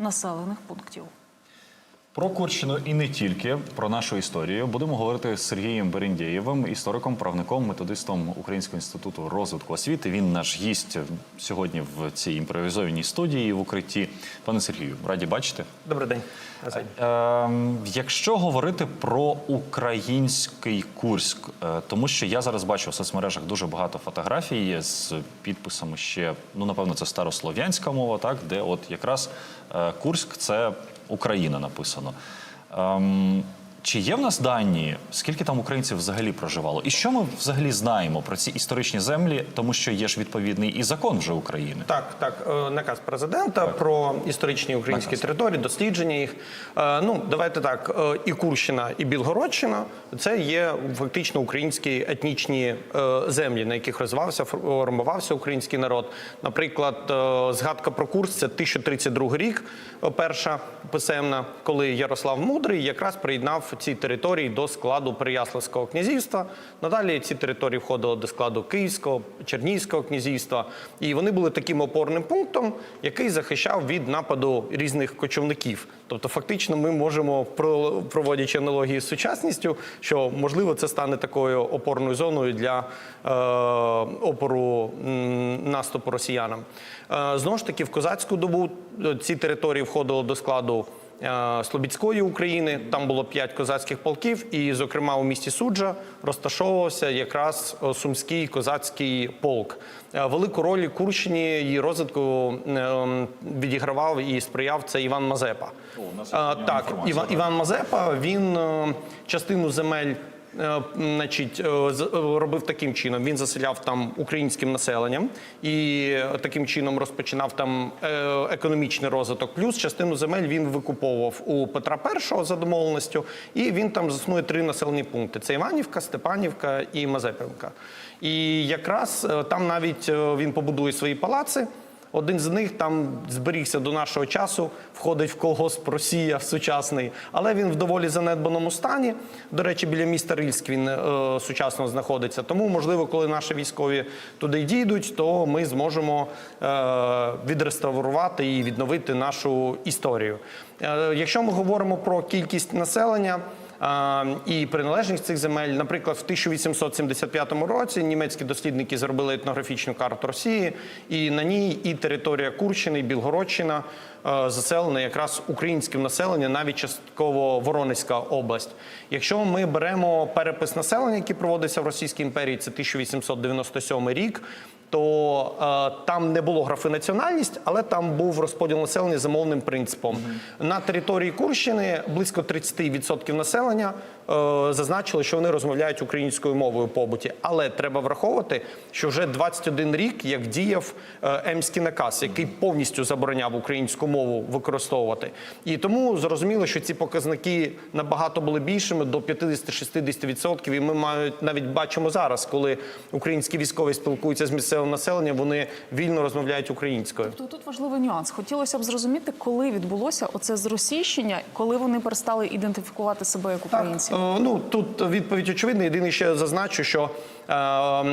населених пунктів. Про Курщину і не тільки про нашу історію будемо говорити з Сергієм Берендєєвим, істориком, правником, методистом Українського інституту розвитку освіти. Він наш гість сьогодні в цій імпровізованій студії в укритті. Пане Сергію, раді бачити. Добрий день. Назад. Ем, якщо говорити про український Курськ, е, тому що я зараз бачу в соцмережах дуже багато фотографій з підписами ще, ну напевно, це старослов'янська мова, так де от якраз е, Курськ це Україна написано. Ем, чи є в нас дані, скільки там українців взагалі проживало? І що ми взагалі знаємо про ці історичні землі, тому що є ж відповідний і закон вже України? Так, так, е, наказ президента про історичні українські Наказ. території, дослідження їх. Е, Ну, давайте так, е, і Курщина, і Білгородщина це є фактично українські етнічні землі, на яких розвивався, формувався український народ. Наприклад, згадка про Курс це 1032 рік, перша писемна, коли Ярослав Мудрий якраз приєднав ці території до складу Переяславського князівства. Надалі ці території входили до складу Київського, Чернігівського князівства, і вони були таким опорним пунктом, який захищав від нападу різних кочівників. Тобто, фактично, ми можемо, про- проводячи аналогії з сучасністю, що можливо це стане такою опорною зоною для е, опору наступу росіянам. Е, знову ж таки, в козацьку добу е, ці території входили до складу. Е, Слобідської України там було п'ять козацьких полків, і, зокрема, у місті Суджа розташовувався якраз е, сумський козацький полк. Е, Велику роль Курщині її розвитку відігравав і сприяв це Іван Мазепа. у нас Е, Так, Іван. Іван Мазепа він частину земель. Е, Значить, е, е, робив таким чином. Він заселяв там українським населенням і таким чином розпочинав там економічний розвиток. Плюс частину земель він викуповував у Петра І за домовленістю, і він там заснує три населені пункти: це Іванівка, Степанівка і Мазепівка. І якраз там навіть він побудує свої палаци. Один з них там зберігся до нашого часу, входить в колгосп Росія сучасний, але він в доволі занедбаному стані. До речі, біля міста Рильськ він е, сучасно знаходиться. Тому, можливо, коли наші військові туди дійдуть, то ми зможемо е, відреставрувати і відновити нашу історію. Е, якщо ми говоримо про кількість населення. І приналежність цих земель, наприклад, в 1875 році німецькі дослідники зробили етнографічну карту Росії, і на ній і територія Курщини, і Білгородщина заселена якраз українським населенням, навіть частково Воронезька область. Якщо ми беремо перепис населення, який проводився в Російській імперії, це 1897 рік. То е, там не було графи національність, але там був розподіл населення за мовним принципом. На території Курщини близько 30% населення е, зазначили, що вони розмовляють українською мовою в побуті. Але треба враховувати, що вже 21 рік як діяв е, емський наказ, який повністю забороняв українську мову використовувати. І тому зрозуміло, що ці показники набагато були більшими до 50-60%. І ми мають навіть бачимо зараз, коли українські військові спілкуються з місцевим населенням, вони вільно розмовляють українською. То тут важливий нюанс. Хотілося б зрозуміти, коли відбулося оце зросійщення, коли вони перестали ідентифікувати себе як українці. Е, Ну тут відповідь очевидна. Єдине ще зазначу, що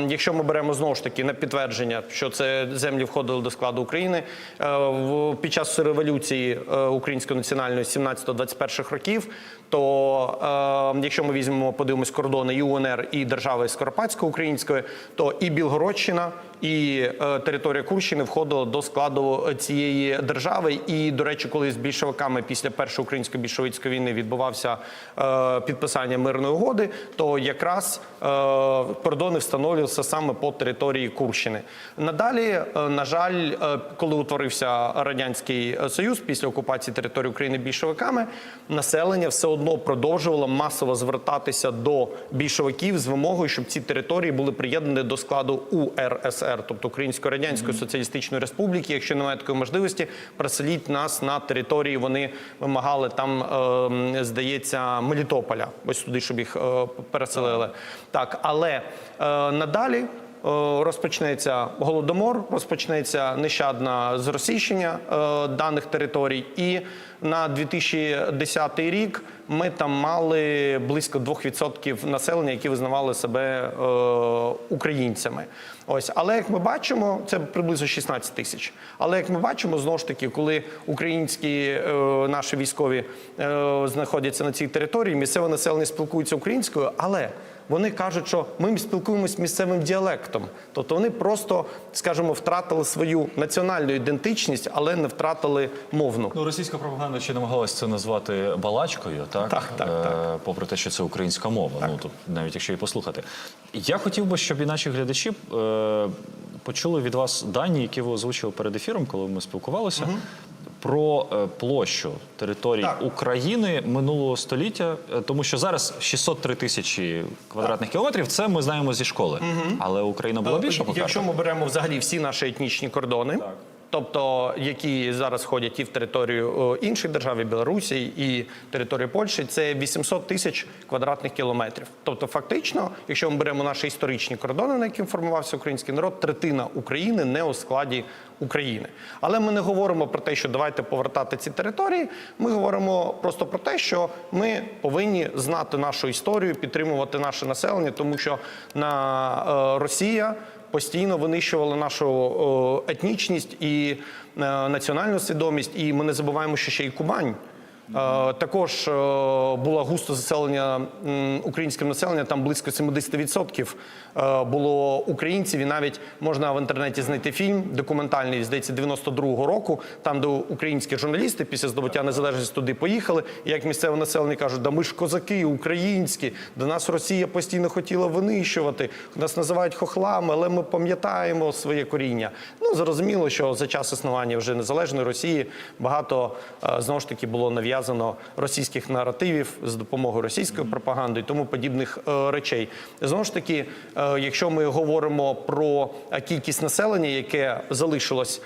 якщо ми беремо знову ж таки на підтвердження, що це землі входили до складу України е, під час революції е, української національної 17-21 років, то е, якщо ми візьмемо, подивимось кордони і УНР і держави Скоропадсько-української, то і Білгородщина, і е, територія Курщини входила до складу цієї держави. І, до речі, коли з більшовиками після першої української більшовицької війни відбувався е, підписання мирної угоди, то якраз е, кордони встановлювалися саме по території Курщини. Надалі, е, на жаль, е, коли утворився радянський Союз після окупації території України більшовиками, населення все одно продовжувало масово звертатися до більшовиків з вимогою, щоб ці території були приєднані до складу УРСР, тобто Української Радянської Соціалістичної Республіки. Якщо немає такої можливості, переселіть нас на території. Вони вимагали там, е, здається, Мелітополя. Ось туди, щоб їх е, переселили. Так, але е, надалі. розпочнеться голодомор, розпочнеться нещадне зросійщення е, даних територій, і на 2010 рік ми там мали близько 2% населення, які визнавали себе е, українцями. Ось, але як ми бачимо, це приблизно 16 тисяч. Але як ми бачимо, знову ж таки, коли українські е, наші військові е, знаходяться на цій території, місцеве населення спілкується українською, але вони кажуть, що ми спілкуємось місцевим діалектом. Тобто вони просто, скажімо, втратили свою національну ідентичність, але не втратили мовну. Ну, російська пропаганда ще намагалась це назвати балачкою, так? Так, так, Е, так. Попри те, що це українська мова. Ну, тут навіть якщо її послухати. Я хотів би, щоб і наші глядачі е, почули від вас дані, які ви озвучили перед ефіром, коли ми спілкувалися. Про е, площу територій Так. України минулого століття, е, тому що зараз 603 тисячі квадратних кілометрів. Це ми знаємо зі школи, але Україна була більша по Якщо картах? ми беремо взагалі всі наші етнічні кордони, тобто які зараз ходять і в територію е, інших держав, і Білорусі, і територію Польщі, це 800 тисяч квадратних кілометрів. Тобто, фактично, якщо ми беремо наші історичні кордони, на яким формувався український народ, третина України не у складі України. Але ми не говоримо про те, що давайте повертати ці території. Ми говоримо просто про те, що ми повинні знати нашу історію, підтримувати наше населення, тому що на е, Росія постійно винищували нашу етнічність і е, національну свідомість. І ми не забуваємо, що ще й Кубань. Е, Також е, було густо заселення українським населенням, там близько 70% е, було українців. І навіть можна в інтернеті знайти фільм документальний, здається, 92-го року, там де українські журналісти після здобуття незалежності туди поїхали. І як місцеве населення кажуть, да ми ж козаки, українські, до нас Росія постійно хотіла винищувати. Нас називають хохлами, але ми пам'ятаємо своє коріння. Ну зрозуміло, що за час існування вже незалежної Росії багато знову ж таки було нав'язано російських наративів з допомогою російської пропаганди і тому подібних е, речей. Знову ж таки, е, якщо ми говоримо про кількість населення, яке залишилось е,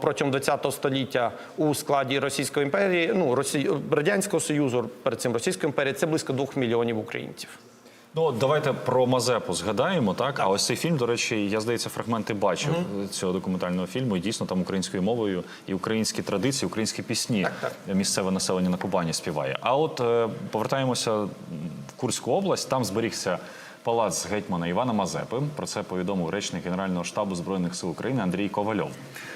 протягом 20 століття у складі Російської імперії, ну Росі... радянського союзу, перед цим Російської імперії, це близько двох мільйонів українців. Ну, давайте про Мазепу згадаємо, так? А ось цей фільм, до речі, я здається, фрагменти бачив цього документального фільму. І дійсно там українською мовою і українські традиції, українські пісні місцеве населення на Кубані співає. А от е, повертаємося в Курську область, там зберігся. Палац гетьмана Івана Мазепи. Про це повідомив речник Генерального штабу збройних сил України Андрій Ковальов.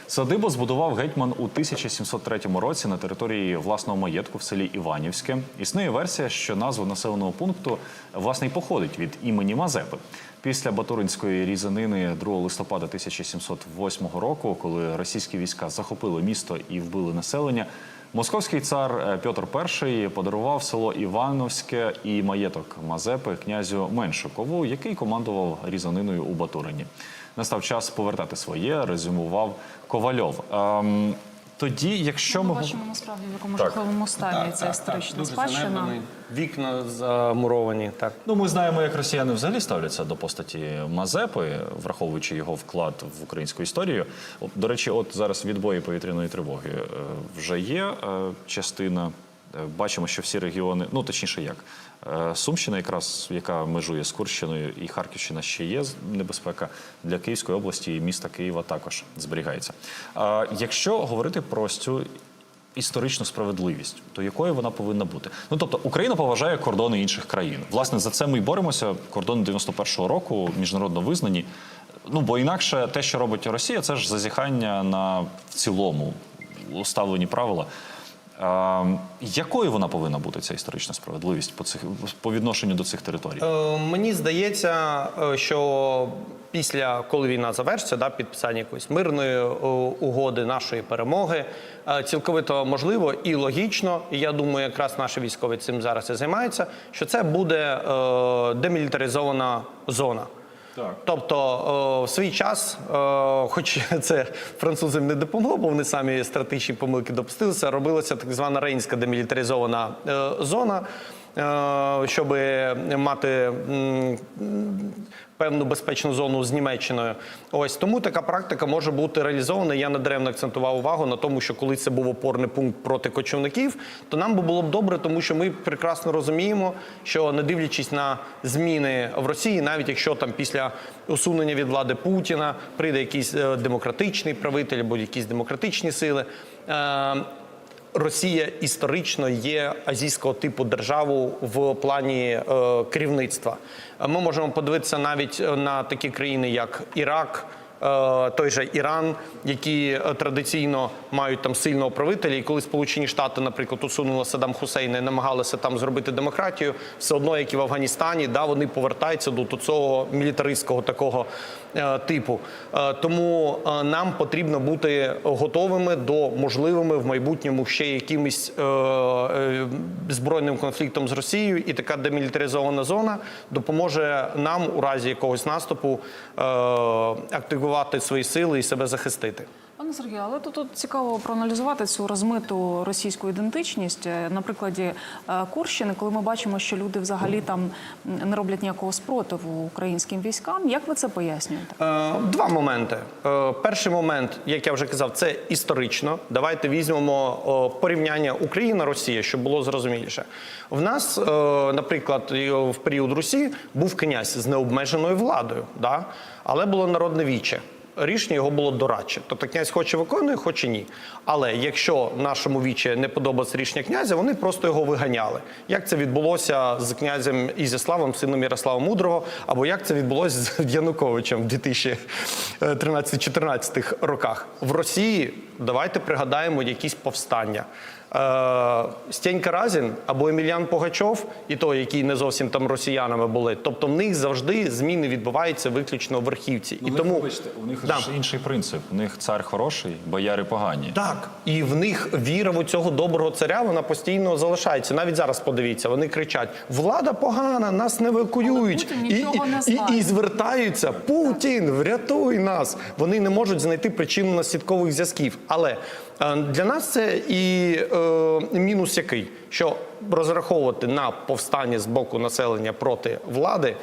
Садибу збудував гетьман у 1703 році на території власного маєтку в селі Іванівське. Існує версія, що назва населеного пункту власне й походить від імені Мазепи. Після Батуринської різанини 2 листопада 1708 року, коли російські війська захопили місто і вбили населення. Московський цар е, Петр І подарував село Івановське і маєток Мазепи князю Меншикову, який командував різаниною у Батурині. Настав час повертати своє, резюмував Ковальов. Ем, тоді, якщо ми Ми бачимо насправді в якому жахливому стані ця історична спадщина. Вікна замуровані. Так. Ну, ми знаємо, як росіяни взагалі ставляться до постаті Мазепи, враховуючи його вклад в українську історію. До речі, от зараз відбої повітряної тривоги е, вже є е, частина. Е, Бачимо, що всі регіони, ну точніше, як Е, Сумщина, якраз яка межує з Курщиною, і Харківщина ще є небезпека для Київської області і міста Києва також зберігається. А якщо говорити про цю історичну справедливість, то якою вона повинна бути? Ну тобто Україна поважає кордони інших країн. Власне, за це ми й боремося. Кордони 91-го року міжнародно визнані. Ну бо інакше те, що робить Росія, це ж зазіхання на в цілому уставлені правила. А, якою вона повинна бути ця історична справедливість по цих по відношенню до цих територій? Е, мені здається, е, що після коли війна завершиться, да, підписання якоїсь мирної е, угоди, нашої перемоги, цілковито можливо і логічно. І я думаю, якраз наші військові цим зараз і займаються. Що це буде демілітаризована зона. Так. Тобто в свій час, хоч це французам не допомогло, бо вони самі стратегічні помилки допустилися, робилася так звана рейнська демілітаризована е, зона. Е, щоб мати певну безпечну зону з Німеччиною. Ось тому така практика може бути реалізована. Я недаремно акцентував увагу на тому, що коли це був опорний пункт проти кочівників, то нам би було б добре, тому що ми прекрасно розуміємо, що не дивлячись на зміни в Росії, навіть якщо там після усунення від влади Путіна прийде якийсь е, демократичний правитель або якісь демократичні сили. Росія історично є азійського типу державу в плані е, керівництва. Ми можемо подивитися навіть е, на такі країни, як Ірак. Е, Той же Іран, які е, традиційно мають там сильного правителя, і коли Сполучені Штати, наприклад, усунули Саддам Хусейна і намагалися там зробити демократію, все одно, як і в Афганістані, да, вони повертаються до цього мілітаристського такого е, типу. Тому нам потрібно бути готовими до можливими в майбутньому ще якимось збройним конфліктом з Росією, і така демілітаризована зона допоможе нам у разі якогось наступу е, активувати свої сили і себе захистити. Пане Сергію, але тут, тут цікаво проаналізувати цю розмиту російську ідентичність Е, на прикладі е, Курщини, коли ми бачимо, що люди взагалі там не роблять ніякого спротиву українським військам. Як ви це пояснюєте? Е, Два моменти. Перший момент, як я вже казав, це історично. Давайте візьмемо порівняння Україна-Росія, щоб було зрозуміліше. В нас, наприклад, в період Русі був князь з необмеженою владою, да? але було народне віче. Рішення його було дорадче. Тобто князь хоче виконує, хоче ні. Але якщо нашому віче не подобається рішення князя, вони просто його виганяли. Як це відбулося з князем Ізяславом, сином Ярослава Мудрого, або як це відбулося з Януковичем в 2013-2014 роках в Росії? Давайте пригадаємо якісь повстання. Е, Стенька Разін або Емельян Погачов, і той, які не зовсім там росіянами були. Тобто в них завжди зміни відбуваються виключно в верхівці. Ну, і тому вибачте, у них Да. ж інший принцип. У них цар хороший, бояри погані. Так, і в них віра в цього доброго царя вона постійно залишається. Навіть зараз подивіться, вони кричать: влада погана, нас не евакуюють. І, і, і, і звертаються: Путін, врятуй нас. Вони не можуть знайти причину наслідкових зв'язків. Але для нас це і е, мінус який, що розраховувати на повстання з боку населення проти влади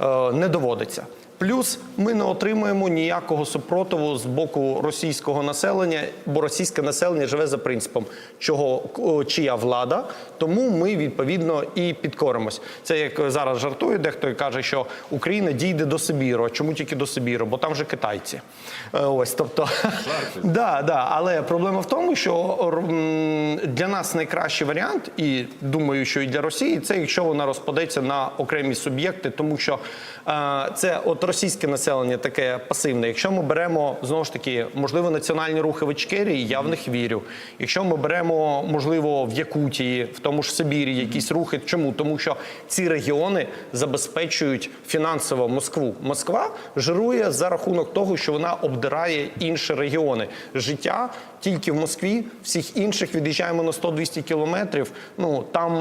е, не доводиться. Плюс ми не отримуємо ніякого супротиву з боку російського населення, бо російське населення живе за принципом, чого чия влада, тому ми відповідно і підкоримось. Це як зараз жартує, дехто і каже, що Україна дійде до Сибіру. А чому тільки до Сибіру? Бо там же китайці. Е, Ось, тобто, да, да. Але проблема в тому, що для нас найкращий варіант, і думаю, що і для Росії, це якщо вона розпадеться на окремі суб'єкти, тому що е, це от російське населення таке пасивне. Якщо ми беремо знову ж таки, можливо, національні рухи в Ічкерії, я в них вірю. Якщо ми беремо, можливо, в Якутії, в тому ж Сибірі, якісь рухи. Чому? Тому що ці регіони забезпечують фінансово Москву. Москва жирує за рахунок того, що вона обдирає інші регіони. Життя тільки в Москві, всіх інших від'їжджаємо на 100-200 кілометрів. Ну там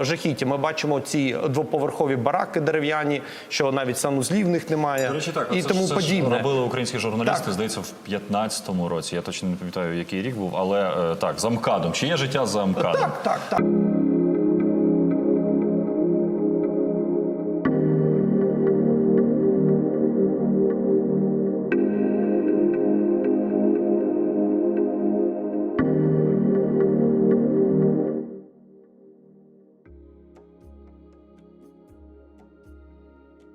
е, жахіті. Ми бачимо ці двоповерхові бараки дерев'яні, що навіть санузлів в них немає До речі, так, і це, тому ж, це ж подібне. робили українські журналісти, Так. здається, в 15-му році. Я точно не пам'ятаю, який рік був, але е, так, за МКАДом. Чи є життя за МКАДом? Так, так, так.